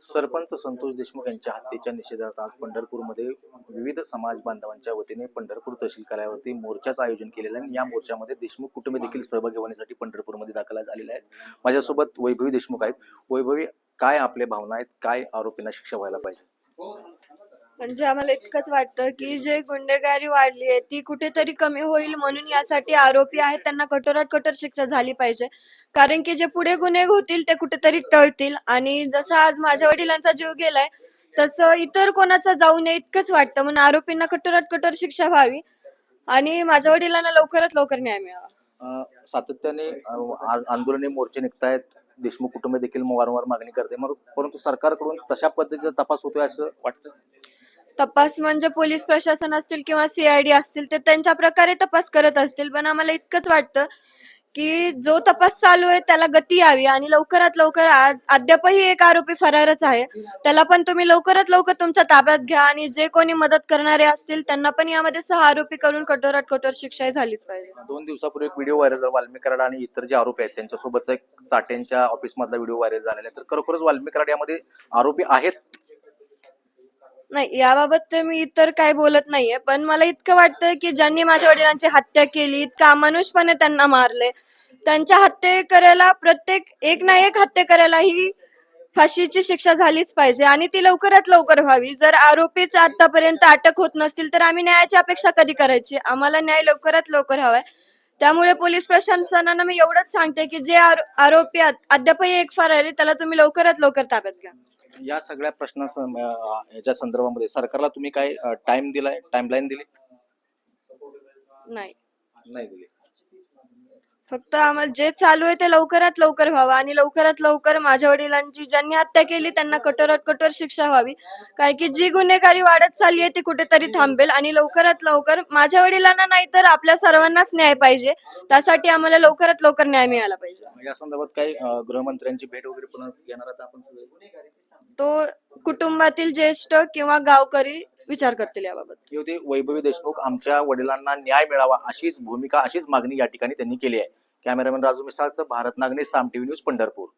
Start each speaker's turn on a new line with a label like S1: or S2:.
S1: सरपंच संतोष देशमुख यांच्या हत्येच्या निषेधार्थ आज पंढरपूरमध्ये विविध समाज बांधवांच्या वतीने पंढरपूर तहसील कार्यावरती मोर्चाचं आयोजन केलेलं आहे. आणि या मोर्चामध्ये देशमुख कुटुंबे देखील सहभागी होण्यासाठी पंढरपूरमध्ये दाखल झालेले आहेत माझ्यासोबत वैभवी देशमुख आहेत. वैभवी काय आपल्या भावना आहेत? काय आरोपींना शिक्षा व्हायला पाहिजे?
S2: म्हणजे आम्हाला इतकंच वाटतं की जे गुंडेगारी वाढली आहे ती कुठेतरी कमी होईल म्हणून यासाठी आरोपी आहेत त्यांना कठोरात कठोर शिक्षा झाली पाहिजे. कारण की जे पुढे गुन्हे होतील ते कुठेतरी टळतील. आणि जसं आज माझ्या वडिलांचा जीव गेलाय तसं इतर कोणाचा जाऊ नये इतकंच वाटतं. म्हणून आरोपींना कठोरात कठोर शिक्षा व्हावी. आणि माझ्या वडिलांना लवकरात लवकर न्याय मिळावा.
S1: सातत्याने आंदोलने मोर्चे निघतायत. देशमुख कुटुंब देखील वारंवार मागणी करते. परंतु सरकारकडून तशा पद्धतीचा तपास होतोय असं वाटतं?
S2: तपास म्हणजे पोलीस प्रशासन असतील किंवा सीआयडी असतील ते त्यांच्या प्रकारे तपास करत असतील. पण आम्हाला इतकंच वाटतं की जो तपास चालू आहे त्याला गती यावी आणि लवकरात लवकर अद्यापही एक आरोपी फरारच आहे. त्याला पण तुम्ही लवकरात लवकर तुमच्या ताब्यात घ्या आणि जे कोणी मदत करणारे असतील त्यांना पण यामध्ये सहा आरोपी करून कठोरात कठोर शिक्षा झालीच पाहिजे.
S1: दोन दिवसापूर्वी एक व्हिडिओ व्हायरल झाला वाल्मिकराड आणि इतर जे आरोपी आहेत त्यांच्यासोबतचा एक चाटेंच्या ऑफिस मधला व्हिडिओ व्हायरल झालेला आहे. तर खरोखरच वाल्मिकराड यामध्ये आरोपी आहेत?
S2: नाही याबाबत तर मी इतर काय बोलत नाहीये पण मला इतकं वाटतं की ज्यांनी माझ्या वडिलांची हत्या केली इतका अमानुषपणे त्यांना मारले त्यांच्या हत्ये करायला प्रत्येक एक ना एक हत्या करायला ही फाशीची शिक्षा झालीच पाहिजे आणि ती लवकरात लवकर व्हावी. जर आरोपीच आतापर्यंत अटक होत नसतील तर आम्ही न्यायाची अपेक्षा कधी करायची? आम्हाला न्याय लवकरात लवकर हवाय. त्यामुळे पोलीस प्रशासनानं मी एवढंच सांगते की जे आरो- आरोपी अद्यापही एक फरार आहे त्याला तुम्ही लवकरात लवकर ताब्यात घ्या.
S1: या सगळ्या प्रश्ना याच्या संदर्भामध्ये सरकारला तुम्ही काय टाइम दिलाय टाइमलाईन दिली?
S2: नाही.
S1: नाही दिली.
S2: फक्त आम्हाला जे चालू आहे ते लवकरात लवकर व्हावं आणि लवकरात लवकर माझ्या वडिलांची ज्यांनी हत्या केली त्यांना कठोरात कठोर शिक्षा व्हावी. काय की जी गुन्हेगारी वाढत चालली आहे ती कुठेतरी थांबेल आणि लवकरात लवकर माझ्या वडिलांना नाही तर आपल्या सर्वांनाच न्याय पाहिजे. त्यासाठी आम्हाला लवकरात लवकर न्याय मिळाला पाहिजे.
S1: या संदर्भात काही गृहमंत्र्यांची भेट वगैरे घेणार आपण?
S2: तो कुटुंबातील ज्येष्ठ किंवा गावकरी विचार करतील याबाबत.
S1: की होते वैभवी देशमुख आमच्या वडिलांना न्याय मिळावा अशीच भूमिका अशीच मागणी या ठिकाणी त्यांनी केली आहे. कॅमेरामॅन राजू मिसाळचं भारत नागने साम टीव्ही न्यूज पंढरपूर.